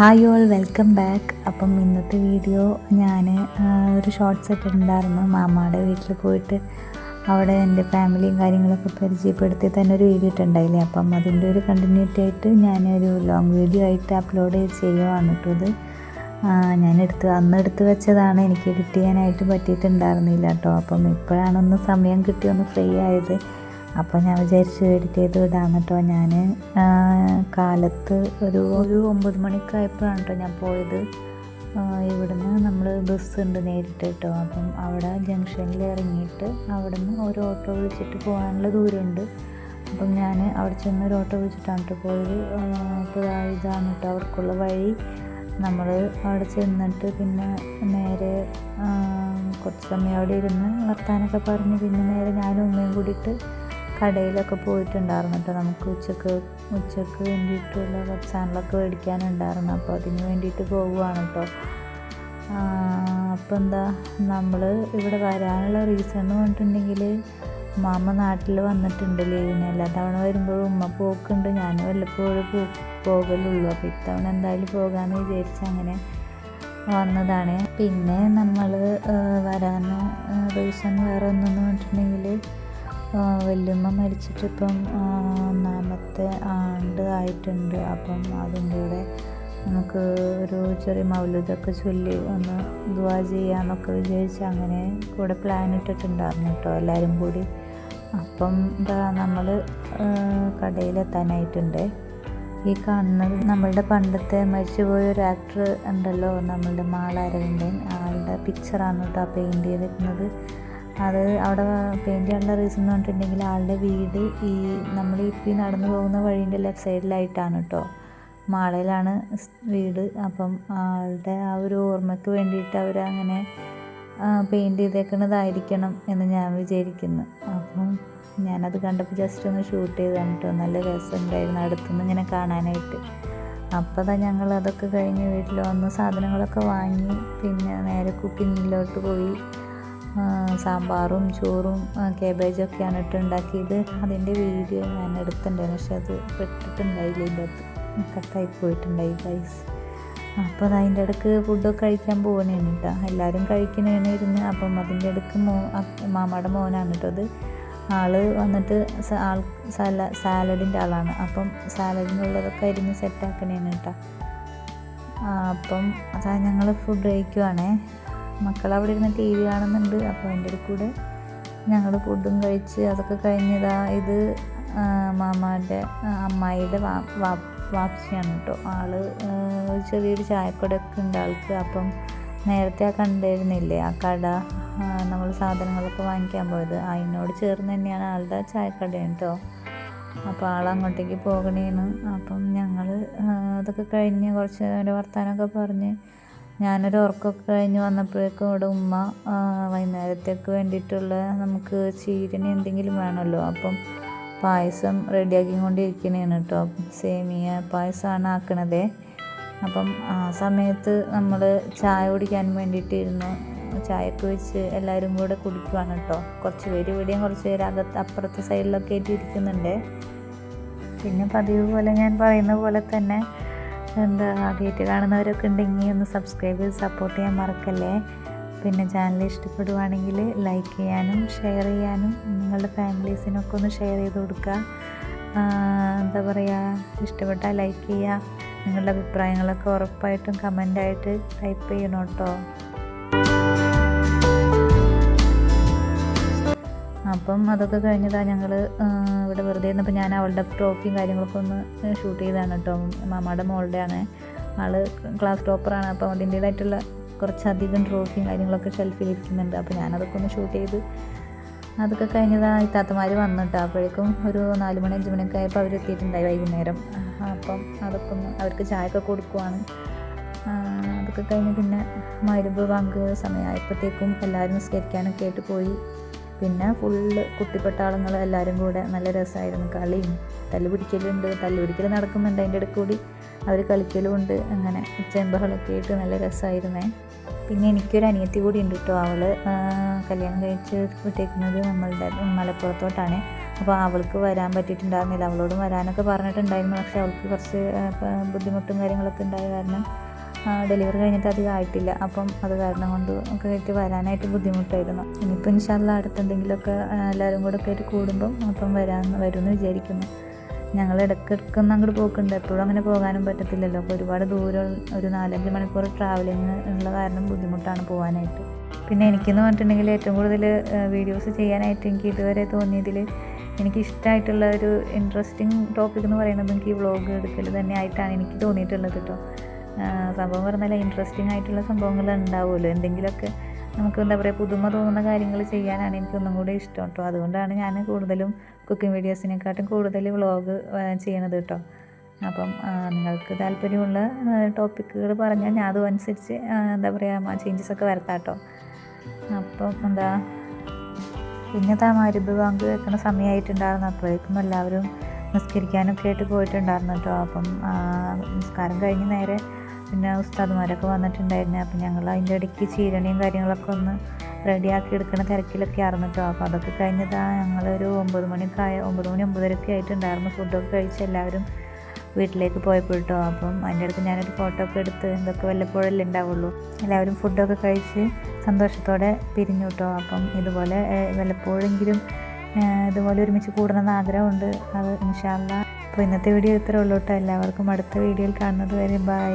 Hi all welcome back അപ്പം ഇന്നത്തെ video ഞാൻ ഒരു ഷോർട്ട്സ് ഇട്ടിട്ടുണ്ടായിരുന്നു മാമാടെ വീട്ടിൽ പോയിട്ട്. അവിടെ എന്റെ ഫാമിലിയും കാര്യങ്ങളൊക്കെ പരിചയപ്പെടുത്തി തന്നെ ഒരു വീഡിയോ ഇട്ടുണ്ടായില്ലേ? അപ്പം അതിന്റെ ഒരു കണ്ടിന്യൂറ്റി ആയിട്ട് ഞാനൊരു ലോങ് വീഡിയോ ആയിട്ട് അപ്ലോഡ് ചെയ്യുവാണ് കേട്ടോ ഞാൻ എടുത്ത് അന്ന് എടുത്ത് വെച്ചതാണ് എനിക്ക് എഡിറ്റ് ചെയ്യാനായിട്ട് പറ്റിയിട്ടുണ്ടായിരുന്നില്ല കേട്ടോ അപ്പം ഇപ്പോഴാണൊന്ന് സമയം കിട്ടി ഒന്ന് ഫ്രീ ആയത്. അപ്പോൾ ഞാൻ വിചാരിച്ചു എഡിറ്റ് ചെയ്ത് വിടാമെന്ന് കേട്ടോ ഞാൻ കാലത്ത് ഒരു ഒരു ഒമ്പത് മണിക്കായപ്പോഴാണ് കേട്ടോ ഞാൻ പോയത്. ഇവിടുന്ന് നമ്മൾ ബസ് ഉണ്ട് നേരിട്ട് കേട്ടോ അപ്പം അവിടെ ജംഗ്ഷനിൽ ഇറങ്ങിയിട്ട് അവിടുന്ന് ഒരു ഓട്ടോ വിളിച്ചിട്ട് പോകാനുള്ള ദൂരമുണ്ട്. അപ്പം ഞാൻ അവിടെ ചെന്ന് ഒരു ഓട്ടോ വിളിച്ചിട്ടാണ് കേട്ടോ പോയത്. അപ്പോൾ ഇതാണ് കേട്ടോ അവർക്കുള്ള വഴി. നമ്മൾ അവിടെ ചെന്നിട്ട് പിന്നെ നേരെ കുറച്ച് സമയം അവിടെ ഇരുന്ന് വർത്താനൊക്കെ പറഞ്ഞ് പിന്നെ നേരെ ഞാനും ഉമ്മയും കൂടിയിട്ട് കടയിലൊക്കെ പോയിട്ടുണ്ടായിരുന്നു കേട്ടോ നമുക്ക് ഉച്ചയ്ക്ക് ഉച്ചയ്ക്ക് വേണ്ടിയിട്ടുള്ള ഭക്ഷണങ്ങളൊക്കെ മേടിക്കാനുണ്ടായിരുന്നു. അപ്പോൾ അതിന് വേണ്ടിയിട്ട് പോവുകയാണ് കേട്ടോ അപ്പോൾ എന്താ നമ്മൾ ഇവിടെ വരാനുള്ള റീസൺ എന്ന് പറഞ്ഞിട്ടുണ്ടെങ്കിൽ മാമ നാട്ടിൽ വന്നിട്ടുണ്ട് ലീവിന്. എല്ലാ തവണ വരുമ്പോഴും ഉമ്മ പോക്കുണ്ട്. ഞാൻ വല്ലപ്പോഴും പോ പോകലുള്ളൂ. അപ്പോൾ ഇത്തവണ എന്തായാലും പോകാമെന്ന് വിചാരിച്ച് അങ്ങനെ വന്നതാണ്. പിന്നെ നമ്മൾ വരാൻ റീസൺ വേറെ ഒന്നെന്ന് പറഞ്ഞിട്ടുണ്ടെങ്കിൽ വല്യമ്മ മരിച്ചിട്ടിപ്പം ഒന്നാമത്തെ ആണ്ട് ആയിട്ടുണ്ട്. അപ്പം അതിന്റെ കൂടെ നമുക്ക് ഒരു ചെറിയ മൗലൂദൊക്കെ ചൊല്ലി ഒന്ന് ദുവാ ചെയ്യാമെന്നൊക്കെ വിചാരിച്ച് അങ്ങനെ കൂടെ പ്ലാൻ ഇട്ടിട്ടുണ്ടായിരുന്നു കേട്ടോ എല്ലാവരും കൂടി. അപ്പം എന്താ നമ്മൾ കടയിലെത്താനായിട്ടുണ്ട്. ഈ കാണുന്നത് നമ്മളുടെ പണ്ടത്തെ മരിച്ചുപോയ ഒരു ആക്ടർ ഉണ്ടല്ലോ നമ്മളുടെ മാളാരവിന്റെ ആളുടെ പിക്ചറാണ് കേട്ടോ പെയിന്റ് ചെയ്തിരിക്കുന്നത് അത് അവിടെ പെയിന്റ് ചെയ്യാനുള്ള റീസൺ എന്ന് പറഞ്ഞിട്ടുണ്ടെങ്കിൽ ആളുടെ വീട് ഈ നമ്മൾ ഇപ്പം നടന്നു പോകുന്ന വഴീന്റെ ലെഫ്റ്റ് സൈഡിലായിട്ടാണ് കേട്ടോ മാളയിലാണ് വീട്. അപ്പം ആളുടെ ആ ഒരു ഓർമ്മയ്ക്ക് വേണ്ടിയിട്ട് അവർ അങ്ങനെ പെയിന്റ് ചെയ്തേക്കുന്നതായിരിക്കണം എന്ന് ഞാൻ വിചാരിക്കുന്നു. അപ്പം ഞാനത് കണ്ടപ്പോൾ ജസ്റ്റ് ഒന്ന് ഷൂട്ട് ചെയ്താണ് കേട്ടോ നല്ല രസമുണ്ടായിരുന്നു അടുത്തുനിന്ന് ഇങ്ങനെ കാണാനായിട്ട്. അപ്പോൾ തന്നെ ഞങ്ങൾ അതൊക്കെ കഴിഞ്ഞ് വീട്ടിൽ വന്ന് സാധനങ്ങളൊക്കെ വാങ്ങി പിന്നെ നേരെ കുക്കിങ്ങിലോട്ട് പോയി. സാമ്പാറും ചോറും കേബേജൊക്കെയാണ് ഇട്ട് ഉണ്ടാക്കിയത്. അതിന്റെ വീഡിയോ ഞാൻ എടുത്തിട്ടുണ്ടായിരുന്നു. പക്ഷെ അത് പെട്ടിട്ടുണ്ടായില്ല. ഇതിന്റെ അത് കട്ടായി പോയിട്ടുണ്ടായി ഗൈസ് അപ്പോൾ അത് അതിന്റെ ഇടയ്ക്ക് ഫുഡൊക്കെ കഴിക്കാൻ പോകണേന് കേട്ടോ. എല്ലാവരും കഴിക്കണേന്ന് ഇരുന്ന് അപ്പം അതിന്റെ ഇടയ്ക്ക് മോ മാമയുടെ മോനാണ് കേട്ടോ അത്. ആൾ വന്നിട്ട് ആൾ സാല സാലഡിന്റെ ആളാണ്. അപ്പം സാലഡിനുള്ളതൊക്കെ അരിഞ്ഞ് സെറ്റാക്കണേന് കേട്ടോ. അപ്പം അതാ ഞങ്ങൾ ഫുഡ് കഴിക്കുവാണേ. മക്കൾ അവിടെ ഇരുന്ന് ടി വി കാണുന്നുണ്ട്. അപ്പോൾ എന്റെ കൂടെ ഞങ്ങൾ ഫുഡും കഴിച്ച് അതൊക്കെ കഴിഞ്ഞതാ. ഇത് മാമാന്റെ അമ്മായിയുടെ വാ വാപ്സിയാണ് കേട്ടോ ആൾ ഒരു ചെറിയൊരു ചായക്കടയൊക്കെ ഉണ്ട് ആൾക്ക്. അപ്പം നേരത്തെ ആ കണ്ടിരുന്നില്ലേ ആ കട നമ്മൾ സാധനങ്ങളൊക്കെ വാങ്ങിക്കാൻ പോയത്. അതിനോട് ചേർന്ന് തന്നെയാണ് ആളുടെ ചായക്കട കേട്ടോ അപ്പോൾ ആൾ അങ്ങോട്ടേക്ക് പോകണേന്ന്. അപ്പം ഞങ്ങൾ അതൊക്കെ കഴിഞ്ഞ് കുറച്ച് നേരം വർത്താനമൊക്കെ പറഞ്ഞ് ഞാനൊരു ഉറക്കമൊക്കെ കഴിഞ്ഞ് വന്നപ്പോഴേക്കും ഇവിടെ ഉമ്മ വൈകുന്നേരത്തേക്ക് വേണ്ടിയിട്ടുള്ള നമുക്ക് ചീരണി എന്തെങ്കിലും വേണമല്ലോ. അപ്പം പായസം റെഡിയാക്കി കൊണ്ടിരിക്കണേണ് കേട്ടോ. സേമിയ പായസമാണ് ആക്കണതേ. അപ്പം ആ സമയത്ത് നമ്മൾ ചായ കുടിക്കാൻ വേണ്ടിയിട്ടിരുന്നു. ചായക്ക് വെച്ച് എല്ലാവരും കൂടെ കുടിക്കുവാണ് കേട്ടോ. കുറച്ച് പേര് ഇവിടെയും കുറച്ച് പേര് അകത്ത് അപ്പുറത്തെ സൈഡിലൊക്കെ ആയിട്ട് ഇരിക്കുന്നുണ്ട്. പിന്നെ പതിവ് പോലെ ഞാൻ പറയുന്ന പോലെ തന്നെ എന്താ ആദ്യമായിട്ട് കാണുന്നവരൊക്കെ ഉണ്ടെങ്കിൽ ഒന്ന് സബ്സ്ക്രൈബ് ചെയ്ത് സപ്പോർട്ട് ചെയ്യാൻ മറക്കല്ലേ? പിന്നെ ചാനൽ ഇഷ്ടപ്പെടുവാണെങ്കിൽ ലൈക്ക് ചെയ്യാനും ഷെയർ ചെയ്യാനും നിങ്ങളുടെ ഫാമിലീസിനൊക്കെ ഒന്ന് ഷെയർ ചെയ്ത് കൊടുക്കുക എന്താ പറയുക ഇഷ്ടപ്പെട്ടാൽ ലൈക്ക് ചെയ്യുക. നിങ്ങളുടെ അഭിപ്രായങ്ങളൊക്കെ ഉറപ്പായിട്ടും കമന്റായിട്ട് ടൈപ്പ് ചെയ്യണം കേട്ടോ. അപ്പം അതൊക്കെ കഴിഞ്ഞതാണ് ഞങ്ങൾ ഇവിടെ വെറുതെ ഇരുന്നപ്പോൾ ഞാൻ അവളുടെ ട്രോഫിയും കാര്യങ്ങളൊക്കെ ഒന്ന് ഷൂട്ട് ചെയ്തതാണ് കേട്ടോ. മാമാടെ മോളുടെ ആണ് ആൾ ക്ലാസ് ടോപ്പറാണ് അപ്പം അതിന്റേതായിട്ടുള്ള കുറച്ചധികം ട്രോഫിയും കാര്യങ്ങളൊക്കെ ഷെൽഫിൽ ഇരിക്കുന്നുണ്ട്. അപ്പോൾ ഞാനതൊക്കെ ഒന്ന് ഷൂട്ട് ചെയ്ത് അതൊക്കെ കഴിഞ്ഞതാണ് ഈ താത്തമാർ വന്നിട്ടോ അപ്പോഴേക്കും ഒരു നാല് മണി അഞ്ച് മണിയൊക്കെ ആയപ്പോൾ അവർ എത്തിയിട്ടുണ്ടായി വൈകുന്നേരം. അപ്പം അതൊക്കെ ഒന്ന് അവർക്ക് ചായയൊക്കെ കൊടുക്കുവാണ്. അതൊക്കെ കഴിഞ്ഞ് പിന്നെ മരുമ്പ് വാങ്ങുക സമയമായപ്പോഴത്തേക്കും എല്ലാവരും നിസ്കരിക്കാനൊക്കെ ആയിട്ട് പോയി. പിന്നെ ഫുള്ള് കുട്ടിപ്പട്ടാളങ്ങൾ എല്ലാവരും കൂടെ നല്ല രസമായിരുന്നു. കളിയും തല്ലുപിടിക്കലുണ്ട്. തല്ലുപിടിക്കൽ നടക്കുന്നുണ്ട് അതിന്റെ ഇടയ്ക്ക് കൂടി അവർ കളിക്കലും ഉണ്ട്. അങ്ങനെ ചെമ്പകളൊക്കെ ആയിട്ട് നല്ല രസമായിരുന്നേ. പിന്നെ എനിക്കൊരു അനിയത്തി കൂടി ഉണ്ട് കേട്ടോ. അവൾ കല്യാണം കഴിച്ച് വിട്ടേക്കുന്നത് നമ്മളുടെ മലപ്പുറത്തോട്ടാണ്. അപ്പോൾ അവൾക്ക് വരാൻ പറ്റിയിട്ടുണ്ടായിരുന്നില്ല. അവളോടും വരാനൊക്കെ പറഞ്ഞിട്ടുണ്ടായിരുന്നു. പക്ഷേ അവൾക്ക് കുറച്ച് ബുദ്ധിമുട്ടും കാര്യങ്ങളൊക്കെ ഉണ്ടായ കാരണം ഡെലിവറി കഴിഞ്ഞിട്ട് അധികം ആയിട്ടില്ല. അപ്പം അത് കാരണം കൊണ്ട് ഒക്കെ ആയിട്ട് വരാനായിട്ട് ബുദ്ധിമുട്ടായിരുന്നു. ഇനിയിപ്പോൾ ഇൻഷാല്ല അടുത്ത് എന്തെങ്കിലുമൊക്കെ ആ, എല്ലാവരും കൂടെ ആയിട്ട് കൂടുമ്പം അപ്പം വരാൻ വരുമെന്ന് വിചാരിക്കുന്നു. ഞങ്ങൾ ഇടയ്ക്കിടയ്ക്കൊന്നും അങ്ങോട്ട് പോക്കുണ്ട്. എപ്പോഴും അങ്ങനെ പോകാനും പറ്റത്തില്ലല്ലോ. അപ്പോൾ ഒരുപാട് ദൂരം ഒരു നാലഞ്ച് മണിക്കൂർ ട്രാവലിങ് ഉള്ള കാരണം ബുദ്ധിമുട്ടാണ് പോകാനായിട്ട്. പിന്നെ എനിക്കെന്ന് പറഞ്ഞിട്ടുണ്ടെങ്കിൽ ഏറ്റവും കൂടുതൽ വീഡിയോസ് ചെയ്യാനായിട്ട് എനിക്ക് ഇതുവരെ തോന്നിയതിൽ എനിക്ക് ഇഷ്ടമായിട്ടുള്ള ഒരു ഇൻട്രസ്റ്റിംഗ് ടോപ്പിക് എന്ന് പറയുന്നത് എനിക്ക് ഈ വ്ളോഗ് എടുക്കൽ തന്നെ ആയിട്ടാണ് എനിക്ക് തോന്നിയിട്ടുള്ളത് കേട്ടോ സംഭവം പറഞ്ഞാൽ ഇൻട്രസ്റ്റിംഗ് ആയിട്ടുള്ള സംഭവങ്ങൾ ഉണ്ടാവുമല്ലോ. എന്തെങ്കിലുമൊക്കെ നമുക്ക് എന്താ പറയുക പുതുമ തോന്നുന്ന കാര്യങ്ങൾ ചെയ്യാനാണ് എനിക്ക് ഒന്നും കൂടി ഇഷ്ടം കേട്ടോ. അതുകൊണ്ടാണ് ഞാൻ കൂടുതലും കുക്കിംഗ് വീഡിയോസിനെക്കാട്ടും കൂടുതൽ വ്ളോഗ് ചെയ്യണത് കേട്ടോ. അപ്പം നിങ്ങൾക്ക് താല്പര്യമുള്ള ടോപ്പിക്കുകൾ പറഞ്ഞാൽ ഞാൻ അതുമനുസരിച്ച് എന്താ പറയുക ചേഞ്ചസ് ഒക്കെ വരുത്താം കേട്ടോ. അപ്പം എന്താ പിന്നെ താ മരുഭ് ബാങ്ക് വെക്കുന്ന സമയമായിട്ടുണ്ടായിരുന്നു അപ്പോഴേക്കും എല്ലാവരും നിസ്കരിക്കാനൊക്കെ ആയിട്ട് പോയിട്ടുണ്ടായിരുന്നു കേട്ടോ. അപ്പം നിസ്കാരം കഴിഞ്ഞ് നേരെ പിന്നെ ഉസ്താദുമാരൊക്കെ വന്നിട്ടുണ്ടായിരുന്നു. അപ്പം ഞങ്ങൾ അതിന്റെ ഇടയ്ക്ക് ചീരണിയും കാര്യങ്ങളൊക്കെ ഒന്ന് റെഡിയാക്കി എടുക്കുന്ന തിരക്കിലൊക്കെ ആയിരുന്നു കേട്ടോ അപ്പോൾ അതൊക്കെ കഴിഞ്ഞതാ ഞങ്ങളൊരു ഒമ്പത് മണിയൊക്കെ ആയ ഒമ്പത് മണി ഒമ്പതരയൊക്കെ ആയിട്ടുണ്ടായിരുന്നു. ഫുഡൊക്കെ കഴിച്ച് എല്ലാവരും വീട്ടിലേക്ക് പോയപ്പോൾ കേട്ടോ അപ്പം അതിന്റെ അടുത്ത് ഞാനൊരു ഫോട്ടോ ഒക്കെ എടുത്ത് ഇതൊക്കെ വല്ലപ്പോഴല്ലേ ഉണ്ടാവുള്ളൂ. എല്ലാവരും ഫുഡൊക്കെ കഴിച്ച് സന്തോഷത്തോടെ പിരിഞ്ഞു കേട്ടോ അപ്പം ഇതുപോലെ വല്ലപ്പോഴെങ്കിലും ഇതുപോലെ ഒരുമിച്ച് കൂടണമെന്ന് ആഗ്രഹമുണ്ട്. അത് ഇൻഷാല്ല അപ്പോൾ ഇന്നത്തെ വീഡിയോ ഇത്രേ ഉള്ളൂ കേട്ടോ എല്ലാവർക്കും അടുത്ത വീഡിയോയിൽ കാണുന്നത് വരെ ബൈ